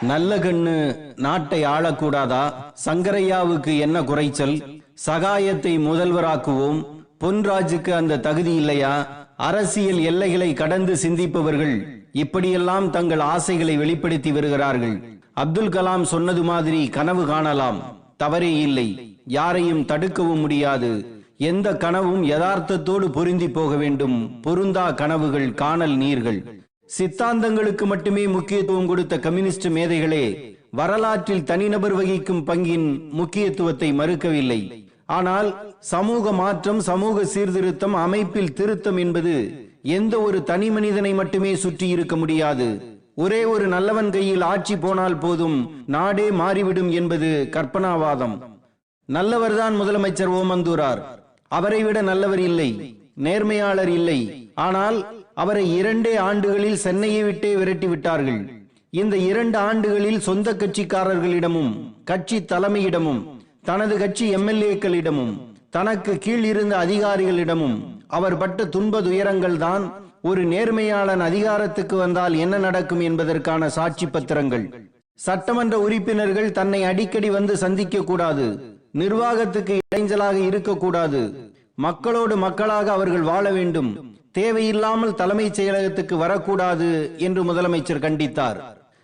நல்ல கண்ணு நாட்டை ஆளக்கூடாதா? சங்கரையாவுக்கு என்ன குறைச்சல்? சகாயத்தை முதல்வராக்குவோம். பொன்ராஜுக்கு அந்த தகுதி இல்லையா? அரசியல் எல்லைகளை கடந்து சிந்திப்பவர்கள் இப்படியெல்லாம் தங்கள் ஆசைகளை வெளிப்படுத்தி வருகிறார்கள். அப்துல் கலாம் சொன்னது மாதிரி கனவு காணலாம். தவறே இல்லை. யாரையும் தடுக்கவும் முடியாது. எந்த கனவும் யதார்த்தத்தோடு பொருந்தி போக வேண்டும். பொருந்தா கனவுகள் காணல் நீர்கள். சித்தாந்தங்களுக்கு மட்டுமே முக்கியத்துவம் கொடுத்த கம்யூனிஸ்ட் மேதைகளே வரலாற்றில் தனிநபர் வகிக்கும் பங்கின் முக்கியத்துவத்தை மறுக்கவில்லை. ஆனால் சமூக மாற்றம் சமூக சீர்திருத்தம் அமைப்பில் திருத்தம் என்பது எந்த ஒரு தனி மனிதனை மட்டுமே சுற்றி இருக்க முடியாது. ஒரே ஒரு நல்லவன் கையில் ஆட்சி போனால் போதும் நாடே மாறிவிடும் என்பது கற்பனாவாதம். நல்லவர்தான் முதலமைச்சர் ஓமந்தூரார். அவரை விட நல்லவர் இல்லை நேர்மையாளர் இல்லை. ஆனால் அவரை இரண்டே ஆண்டுகளில் சென்னையை விட்டே விரட்டி விட்டார்கள். இந்த இரண்டு ஆண்டுகளில் சொந்த கட்சிக்காரர்களிடமும் கட்சி தலைமையிடமும் தனது கட்சி எம்எல்ஏக்களிடமும் தனக்கு கீழ் இருந்த அதிகாரிகளிடமும் அவர் பட்ட துன்ப துயரங்கள் தான் ஒரு நேர்மையாளன் அதிகாரத்துக்கு வந்தால் என்ன நடக்கும் என்பதற்கான சாட்சி பத்திரங்கள். சட்டமன்ற உறுப்பினர்கள் தன்னை அடிக்கடி வந்து சந்திக்க கூடாது நிர்வாகத்துக்கு இடைஞ்சலாக இருக்கக்கூடாது மக்களோடு மக்களாக அவர்கள் வாழ வேண்டும். தேவையில்லாமல் தலைமைச் செயலகத்துக்கு வரக்கூடாது என்று முதலமைச்சர் கண்டித்தார்.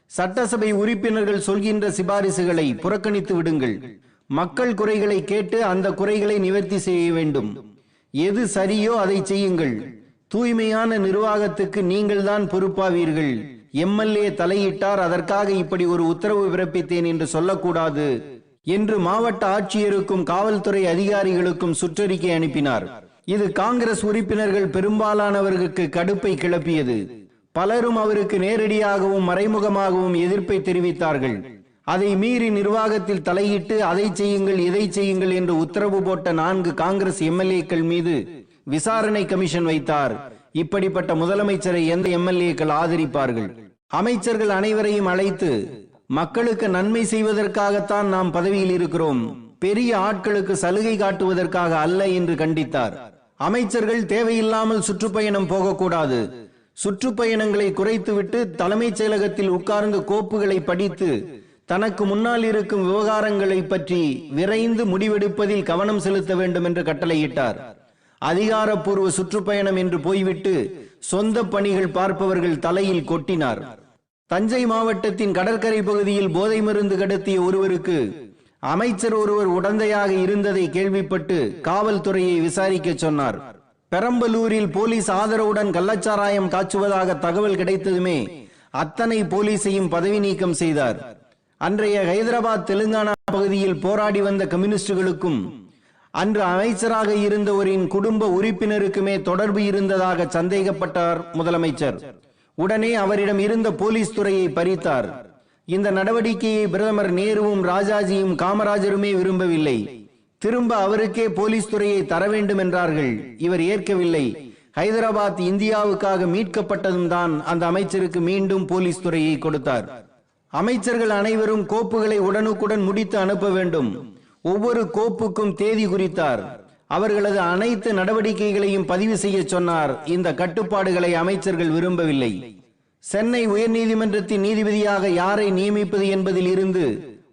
சட்டசபை உறுப்பினர்கள் சொல்கின்ற சிபாரிசுகளை புறக்கணித்து விடுங்கள். மக்கள் குறைகளை கேட்டு அந்த குறைகளை நிவர்த்தி செய்ய வேண்டும். எது சரியோ அதை செய்யுங்கள். தூய்மையான நிர்வாகத்துக்கு நீங்கள்தான் பொறுப்பாவீர்கள். எம்எல்ஏ தலையிட்டார் அதற்காக இப்படி ஒரு உத்தரவு பிறப்பித்தேன் என்று சொல்லக்கூடாது. என்று மாவட்ட ஆட்சியருக்கும் காவல்துறை அதிகாரிகளுக்கும் சுற்றறிக்கை அனுப்பினார். இது காங்கிரஸ் உறுப்பினர்கள் பெரும்பாலானவர்களுக்கு கடுப்பை கிளப்பியது. பலரும் அவருக்கு நேரடியாகவும் மறைமுகமாகவும் எதிர்ப்பை தெரிவித்தார்கள். அதை மீறி நிர்வாகத்தில் தலையிட்டு அதை செய்யுங்கள் இதை செய்யுங்கள் என்று உத்தரவு போட்ட நான்கு காங்கிரஸ் எம்எல்ஏக்கள் மீது விசாரணை கமிஷன் வைத்தார். இப்படிப்பட்ட முதலமைச்சரை எந்த எம்எல்ஏக்கள் ஆதரிப்பார்கள்? அமைச்சர்கள் அனைவரையும் அழைத்து மக்களுக்கு நன்மை செய்வதற்காகத்தான் நாம் பதவியில் இருக்கிறோம். பெரிய ஆட்களுக்கு சலுகை காட்டுவதற்காக அல்ல என்று கண்டித்தார். அமைச்சர்கள் தேவையில்லாமல் சுற்றுப்பயணம் போகக்கூடாது. சுற்றுப்பயணங்களை குறைத்துவிட்டு தலைமைச் செயலகத்தில் உட்கார்ந்து கோப்புகளை படித்து தனக்கு முன்னால் இருக்கும் விவகாரங்களை பற்றி விரைந்து முடிவெடுப்பதில் கவனம் செலுத்த வேண்டும் என்று கட்டளையிட்டார். அதிகாரப்பூர்வ சுற்றுப்பயணம் என்று போய்விட்டு சொந்த பணிகள் பார்ப்பவர்கள் தலையில் கொட்டினார். தஞ்சை மாவட்டத்தின் கடற்கரை பகுதியில் போதை மருந்து கடத்திய ஒருவருக்கு அமைச்சர் ஒருவர் உடந்தையாக இருந்ததை கேள்விப்பட்டு காவல்துறையை விசாரிக்க சொன்னார். பெரம்பலூரில் போலீஸ் ஆதரவுடன் கள்ளச்சாராயம் காய்ச்சுவதாக தகவல் கிடைத்ததுமே அத்தனை போலீஸையும் பதவி நீக்கம் செய்தார். அன்றைய ஹைதராபாத் தெலுங்கானா பகுதியில் போராடி வந்த கம்யூனிஸ்டுகளுக்கும் அன்று அமைச்சராக இருந்தவரின் குடும்ப உறுப்பினருக்குமே தொடர்பு இருந்ததாக சந்தேகப்பட்டார் முதலமைச்சர். உடனே அவரிடம் இருந்த போலீஸ் துறையை பறித்தார். இந்த நடவடிக்கையை பிரதமர் நேருவும் ராஜாஜியும் காமராஜருமே விரும்பவில்லை. திரும்ப அவருக்கே போலீஸ் துறையை தர வேண்டும் என்றார்கள். இவர் ஏற்கவில்லை. ஹைதராபாத் இந்தியாவுக்காக மீட்கப்பட்டதும் தான் அந்த அமைச்சருக்கு மீண்டும் போலீஸ் துறையை கொடுத்தார். அமைச்சர்கள் அனைவரும் கோப்புகளை உடனுக்குடன் முடித்து அனுப்ப வேண்டும். ஒவ்வொரு கோப்புக்கும் தேதி குறித்தார். அவர்களது அனைத்து நடவடிக்கைகளையும் பதிவு செய்ய சொன்னார். இந்த கட்டுப்பாடுகளை அமைச்சர்கள் விரும்பவில்லை. சென்னை உயர்நீதிமன்றத்தின் நீதிபதியாக யாரை நியமிப்பது என்பதில் இருந்து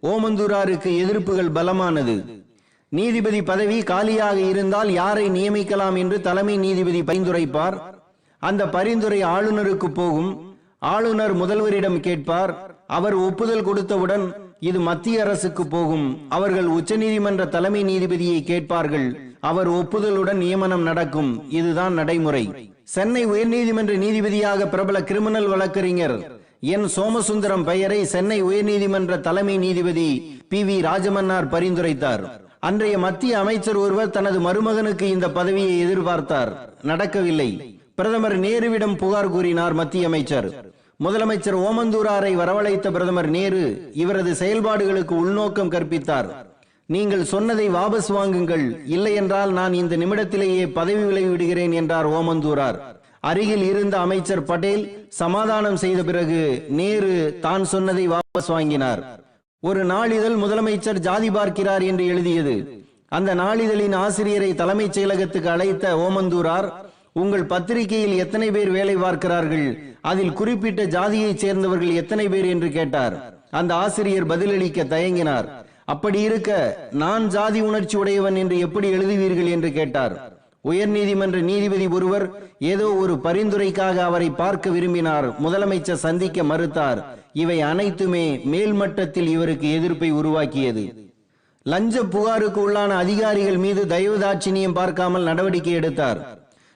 ஓமந்தூராருக்கு எதிர்ப்புகள் பலமானது. நீதிபதி பதவி காலியாக இருந்தால் யாரை நியமிக்கலாம் என்று தலைமை நீதிபதி பரிந்துரைப்பார். அந்த பரிந்துரை ஆளுநருக்கு போகும். ஆளுநர் முதல்வரிடம் கேட்பார். அவர் ஒப்புதல் கொடுத்தவுடன் இது மத்திய அரசுக்கு போகும். அவர்கள் உச்சநீதிமன்ற தலைமை நீதிபதியை கேட்பார்கள். அவர் ஒப்புதலுடன் நியமனம் நடக்கும். இதுதான் நடைமுறை. சென்னை உயர்நீதிமன்ற நீதிபதியாக பிரபல கிரிமினல் வழக்கறிஞர் என். சோமசுந்தரம் பெயரை சென்னை உயர்நீதிமன்ற தலைமை நீதிபதி பி. வி. ராஜமன்னார் பரிந்துரைத்தார். அன்றைய மத்திய அமைச்சர் ஒருவர் தனது மருமகனுக்கு இந்த பதவியை எதிர்பார்த்தார். நடக்கவில்லை. பிரதமர் நேருவிடம் புகார் கூறினார் மத்திய அமைச்சர். முதலமைச்சர் ஓமந்தூராரை வரவழைத்த பிரதமர் நேரு இவரது செயல்பாடுகளுக்கு உள்நோக்கம் கற்பித்தார். நீங்கள் சொன்னதை வாபஸ் வாங்குங்கள். இல்லை என்றால் நான் இந்த நிமிடத்திலேயே பதவி விலகி விடுகிறேன் என்றார் ஓமந்தூரார். அருகில் இருந்த அமைச்சர் பட்டேல் சமாதானம் செய்த பிறகு நேரு தான் சொன்னதை வாபஸ் வாங்கினார். ஒரு நாளிதழ் முதலமைச்சர் ஜாதி பார்க்கிறார் என்று எழுதியது. அந்த நாளிதழின் ஆசிரியரை தலைமைச் செயலகத்துக்கு அழைத்த ஓமந்தூரார் உங்கள் பத்திரிகையில் எத்தனை பேர் வேலை பார்க்கிறார்கள்? அதில் குறிப்பிட்ட ஜாதியைச் சேர்ந்தவர்கள் எத்தனை பேர்? என்று கேட்டார். அந்த ஆசிரியர் பதிலளிக்க தயங்கினார். அப்படி இருக்க நான் ஜாதி உணர்ச்சி உடையவன் என்று எப்படி எழுதுவீர்கள் என்று கேட்டார். உயர் நீதிமன்ற நீதிபதி ஒருவர் ஏதோ ஒரு பரிந்துரைக்காக அவரை பார்க்க விரும்பினார். முதலமைச்சர் சந்திக்க மறுத்தார். இவை அனைத்துமே மேல்மட்டத்தில் இவருக்கு எதிர்ப்பை உருவாக்கியது. லஞ்ச புகாருக்கு உள்ளான அதிகாரிகள் மீது தயவுதாட்சினியம் பார்க்காமல் நடவடிக்கை எடுத்தார்.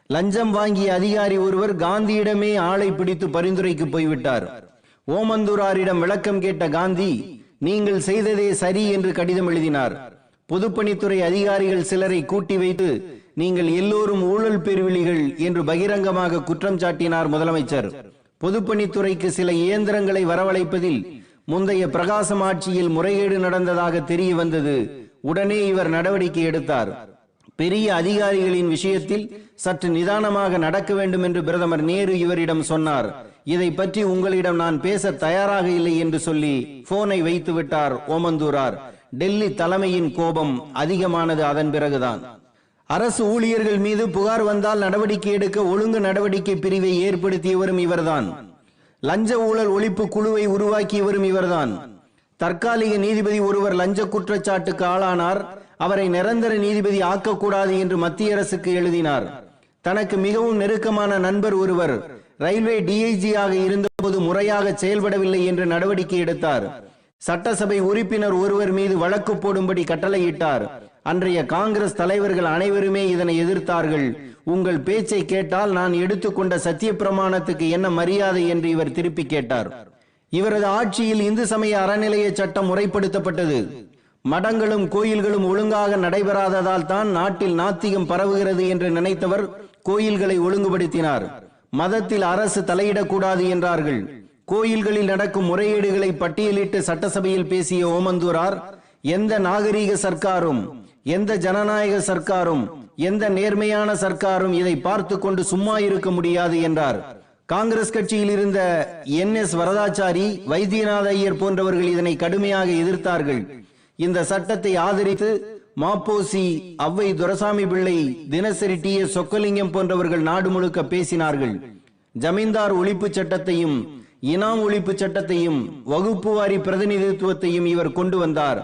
லஞ்சம் வாங்கிய அதிகாரி ஒருவர் காந்தியிடமே ஆளை பிடித்து பரிந்துரைக்கு போய்விட்டார். ஓமந்தூராரிடம் விளக்கம் கேட்ட காந்தி நீங்கள் செய்ததே சரி என்று கடிதம் எழுதினார். பொதுப்பணித்துறை அதிகாரிகள் சிலரை கூட்டி வைத்து நீங்கள் எல்லோரும் ஊழல் பெருவிழிகள் என்று பகிரங்கமாக குற்றம் சாட்டினார் முதலமைச்சர். பொதுப்பணித்துறைக்கு சில இயந்திரங்களை வரவழைப்பதில் முந்தைய பிரகாசம் ஆட்சியில் முறைகேடு நடந்ததாக தெரிய வந்தது. உடனே இவர் நடவடிக்கை எடுத்தார். பெரிய அதிகாரிகளின் விஷயத்தில் சற்று நிதானமாக நடக்க வேண்டும் என்று பிரதமர் நேரு இவரிடம் சொன்னார். இதை பற்றி உங்களிடம் நான் பேச தயாராக இல்லை என்று சொல்லி போனை வைத்து விட்டார் ஓமந்தூரார். டெல்லி தலைமையின் கோபம் அதிகமானது அதன் பிறகுதான். அரசு ஊழியர்கள் மீது புகார் வந்தால் நடவடிக்கை எடுக்க ஒழுங்கு நடவடிக்கை பிரிவை ஏற்படுத்தியவரும் இவர்தான். லஞ்ச ஊழல் ஒழிப்பு குழுவை உருவாக்கியவரும் இவர்தான். தற்காலிக நீதிபதி ஒருவர் லஞ்ச குற்றச்சாட்டுக்கு ஆளானார். அவரை நிரந்தர நீதிபதி ஆக்கக்கூடாது என்று மத்திய அரசுக்கு எழுதினார். தனக்கு மிகவும் நெருக்கமான நண்பர் ஒருவர் ரயில்வே டிஐஜியாக இருந்தபோது முறையாக செயல்படவில்லை என்று நடவடிக்கை எடுத்தார். சட்டசபை உறுப்பினர் ஒருவர் மீது வழக்கு போடும்படி கட்டளையிட்டார். அன்றைய காங்கிரஸ் தலைவர்கள் அனைவருமே இதனை எதிர்த்தார்கள். உங்கள் பேச்சை கேட்டால் நான் எடுத்துக்கொண்ட சத்திய பிரமாணத்துக்கு என்ன மரியாதை என்று இவர் திருப்பி கேட்டார். இவரது ஆட்சியில் இந்து சமய அறநிலைய சட்டம் முறைப்படுத்தப்பட்டது. மடங்களும் கோயில்களும் ஒழுங்காக நடைபெறாததால் தான் நாட்டில் நாத்திகம் பரவுகிறது என்று நினைத்தவர் கோயில்களை ஒழுங்குபடுத்தினார். மதத்தில் அரசு தலையிடக்கூடாது என்றார்கள். கோயில்களில் நடக்கும் முறையீடுகளை பட்டியலிட்டு சட்டசபையில் பேசிய ஓமந்தூரார் எந்த நாகரீக சர்க்காரும் எந்த ஜனநாயக சர்க்காரும் எந்த நேர்மையான சர்க்காரும் இதை பார்த்து கொண்டு சும்மா இருக்க முடியாது என்றார். காங்கிரஸ் கட்சியில் இருந்த என் எஸ் வரதாச்சாரி வைத்தியநாத ஐயர் போன்றவர்கள் இதனை கடுமையாக எதிர்த்தார்கள். இந்த சட்டத்தை ஆதரித்து மாப்போசி அவ்வை துரசாமி பிள்ளை தினசரி டி எஸ் சொக்கலிங்கம் போன்றவர்கள் நாடு முழுக்க பேசினார்கள். ஜமீன்தார் ஒழிப்பு சட்டத்தையும் இனாம் ஒழிப்பு சட்டத்தையும் வகுப்பு வாரி பிரதிநிதித்துவத்தையும் இவர் கொண்டு வந்தார்.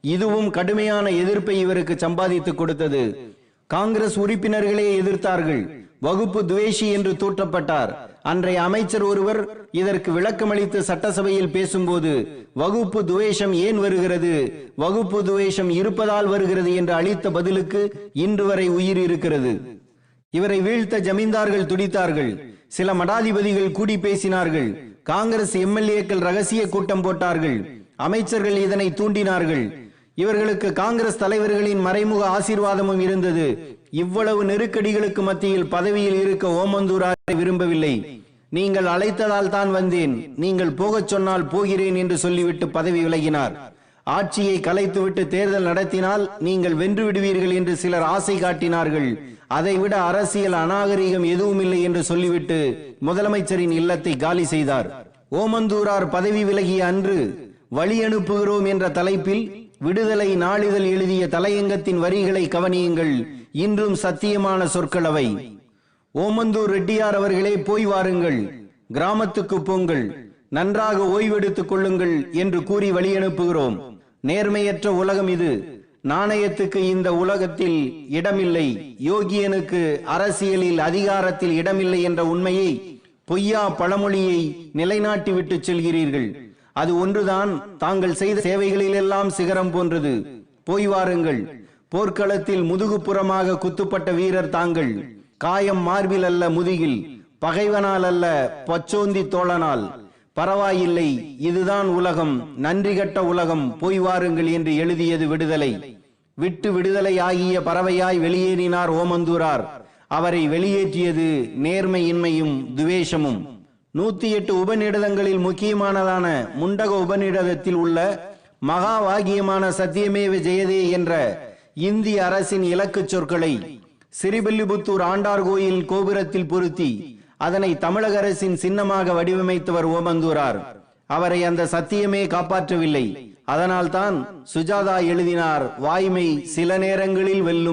இதுவும் கடுமையான எதிர்ப்பை இவருக்கு சம்பாதித்து கொடுத்தது. காங்கிரஸ் உறுப்பினர்களே எதிர்த்தார்கள். வகுப்பு துவேஷி என்று தூற்றப்பட்டார். அன்றைய அமைச்சர் ஒருவர் இதற்கு விளக்கமளித்து சட்டசபையில் பேசும்போது வகுப்பு துவேஷம் ஏன் வருகிறது? வகுப்பு துவேஷம் இருப்பதால் வருகிறது என்று அளித்த பதிலுக்கு இன்று வரை உயிர் இருக்கிறது. இவரை வீழ்த்த ஜமீன்தார்கள் துடித்தார்கள். சில மடாதிபதிகள் கூடி பேசினார்கள். காங்கிரஸ் எம்எல்ஏக்கள் ரகசிய கூட்டம் போட்டார்கள். அமைச்சர்கள் இதனை தூண்டினார்கள். இவர்களுக்கு காங்கிரஸ் தலைவர்களின் மறைமுக ஆசீர்வாதமும் இருந்தது. இவ்வளவு நெருக்கடிகளுக்கு மத்தியில் பதவியில் இருக்க ஓமந்தூராரை விரும்பவில்லை. நீங்கள் அழைத்ததால் தான் வந்தேன். நீங்கள் போகச் சொன்னால் போகிறேன் என்று சொல்லிவிட்டு பதவி விலகினார். ஆட்சியை கலைத்துவிட்டு தேர்தல் நடத்தினால் நீங்கள் வென்று விடுவீர்கள் என்று சிலர் ஆசை காட்டினார்கள். அதைவிட அரசியல் அநாகரிகம் எதுவும் இல்லை என்று சொல்லிவிட்டு முதலமைச்சரின் இல்லத்தை காலி செய்தார். ஓமந்தூரார் பதவி விலகிய அன்று வழி அனுப்புகிறோம் என்ற தலைப்பில் விடுதலை நாளிதழ் எழுதிய தலையங்கத்தின் வரிகளை கவனியுங்கள். இன்றும் சத்தியமான சொற்கள் அவை ஓமந்தூர் ரெட்டியார் அவர்களே போய் வாருங்கள். கிராமத்துக்கு போங்கள். நன்றாக ஓய்வெடுத்துக் கொள்ளுங்கள் என்று கூறி வழி அனுப்புகிறோம் நேர்மையற்ற உலகம் இது. நாணயத்துக்கு இந்த உலகத்தில் இடமில்லை. யோகியனுக்கு அரசியலில் அதிகாரத்தில் இடமில்லை என்ற உண்மையை பொய்யா பழமொழியை நிலைநாட்டி விட்டு செல்கிறீர்கள். அது ஒன்றுதான். தாங்கள் செய்த சேவைகளிலெல்லாம் சிகரம் போன்றது. போய் வாருங்கள். போர்க்களத்தில் முதுகுப்புறமாக குத்துப்பட்ட வீரர் தாங்கள் காயம் மார்பில் அல்ல முதுகில் பகைவனால் அல்ல பச்சோந்தி தோழனால். பரவாயில்லை இதுதான் உலகம் நன்றி கட்ட உலகம் போய் வாருங்கள் என்று எழுதியது விடுதலை. விட்டு விடுதலை ஆகிய பறவையாய் வெளியேறினார் ஓமந்தூரார். அவரை வெளியேற்றியது நேர்மையின்மையும் துவேஷமும். நூத்தி எட்டு உபநிடதங்களில் முக்கியமானதான முண்டக உபநிடதத்தில் உள்ள மகா வாக்கியமான சத்தியமேவ ஜெயதே என்ற இந்திய அரசின் இலக்கு சொற்களை சிறிபில்லிபுத்தூர் ஆண்டார் கோயில் கோபுரத்தில் பொருத்தி அதனை தமிழக அரசின் சின்னமாக வடிவமைத்தவர் ஓமந்தூரார். அவரை அந்த சத்தியமே காப்பாற்றவில்லை. அதனால்தான் சுஜாதா எழுதினார் வாய்மை சில நேரங்களில் வெல்லும்